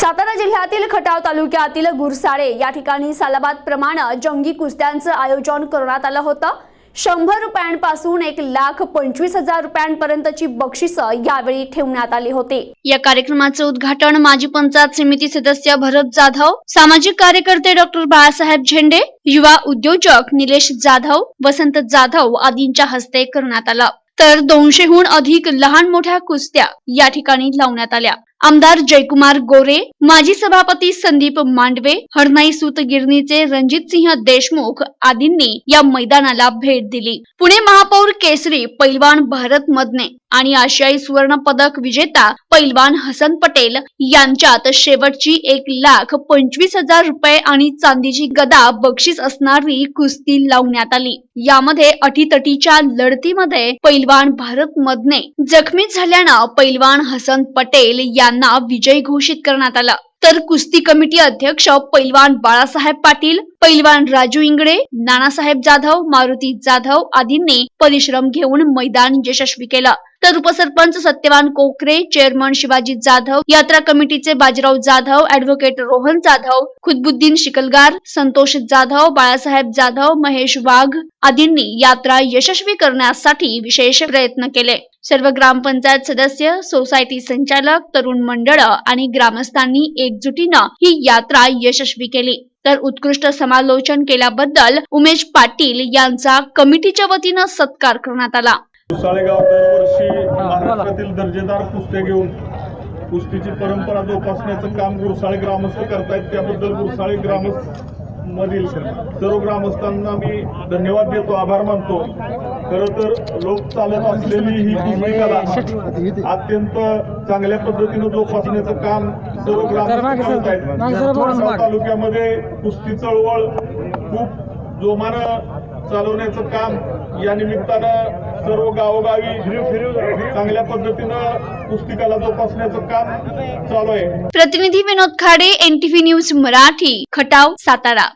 सातारा जिल्ह्यातील खटाव तालुक्यातील गुरसाळे या ठिकाणी सालाबाद प्रमाणे जंगी कुस्त्यांचं आयोजन करण्यात आलं होतं. शंभर रुपयांपासून एक लाख पंचवीस हजार रुपयांपर्यंतची बक्षिसं यावेळी ठेवण्यात आली होती. या कार्यक्रमाचं उद्घाटन माजी पंचायत समिती सदस्य भरत जाधव सामाजिक कार्यकर्ते डॉक्टर बाळासाहेब झेंडे युवा उद्योजक निलेश जाधव वसंत जाधव आदींच्या हस्ते करण्यात आलं. तर दोनशेहून अधिक लहान मोठ्या कुस्त्या या ठिकाणी लावण्यात आल्या. आमदार जयकुमार गोरे माजी सभापती संदीप मांडवे हरनाई सुतगिरणीचे रणजित सिंह देशमुख आदींनी या मैदानाला भेट दिली. पुणे महापौर केसरी पैलवान भारत मदने आणि आशियाई सुवर्ण पदक विजेता पैलवान हसन पटेल यांच्यात शेवटची एक लाख पंचवीस हजार रुपये आणि चांदीची गदा बक्षीस असणारी कुस्ती लावण्यात आली. यामध्ये अटीतटीच्या लढतीमध्ये पैलवान भारत मदने जखमी झाल्यानं पैलवान हसन पटेल यांना विजयी घोषित करण्यात आला. तर कुस्ती कमिटी अध्यक्ष पैलवान बाळासाहेब पाटील पैलवान राजू इंगडे नानासाहेब जाधव मारुती जाधव आदींनी परिश्रम घेऊन मैदान यशस्वी केलं. तर उपसरपंच सत्यवान कोकरे चेअरमन शिवाजी जाधव यात्रा कमिटीचे बाजीराव जाधव ऍडव्होकेट रोहन जाधव खुदबुद्दीन शिकलगार संतोष जाधव बाळासाहेब जाधव महेश वाघ आदींनी यात्रा यशस्वी करण्यासाठी विशेष प्रयत्न केले. सर्व ग्रामपंचायत सदस्य सोसायटी संचालक तरुण मंडळ आणि ग्रामस्थांनी एकजुटीनं ही यात्रा यशस्वी केली. तर उत्कृष्ट समालोचन केल्याबद्दल उमेश पाटील यांचा कमिटीच्या वतीनं सत्कार करण्यात आला. कुसाळेगाव दरवर्षी महाराष्ट्रातील दर्जेदार कुस्त्या घेऊन कुस्तीची परंपरा जोपासण्याचं काम गुरसाळे ग्रामस्थ करतायत. त्याबद्दल गुरसाळे ग्रामस्थ मधील सर्व ग्रामस्थांना मी धन्यवाद देतो आभार मानतो. खरं तर लोक चालत असलेली ही कुस्ती कला अत्यंत चांगल्या पद्धतीनं जोपासण्याचं काम सर्व ग्रामस्थ तालुक्यामध्ये कुस्ती चळवळ खूप जोमानं चालवण्याचं काम या निमित्तानं सर्व गावोगावी चांगल्या पद्धतीनं पुस्तिकाला जोपासण्याचं काम चालू आहे. प्रतिनिधी विनोद खाडे एनटीव्ही न्यूज मराठी खटाव सातारा.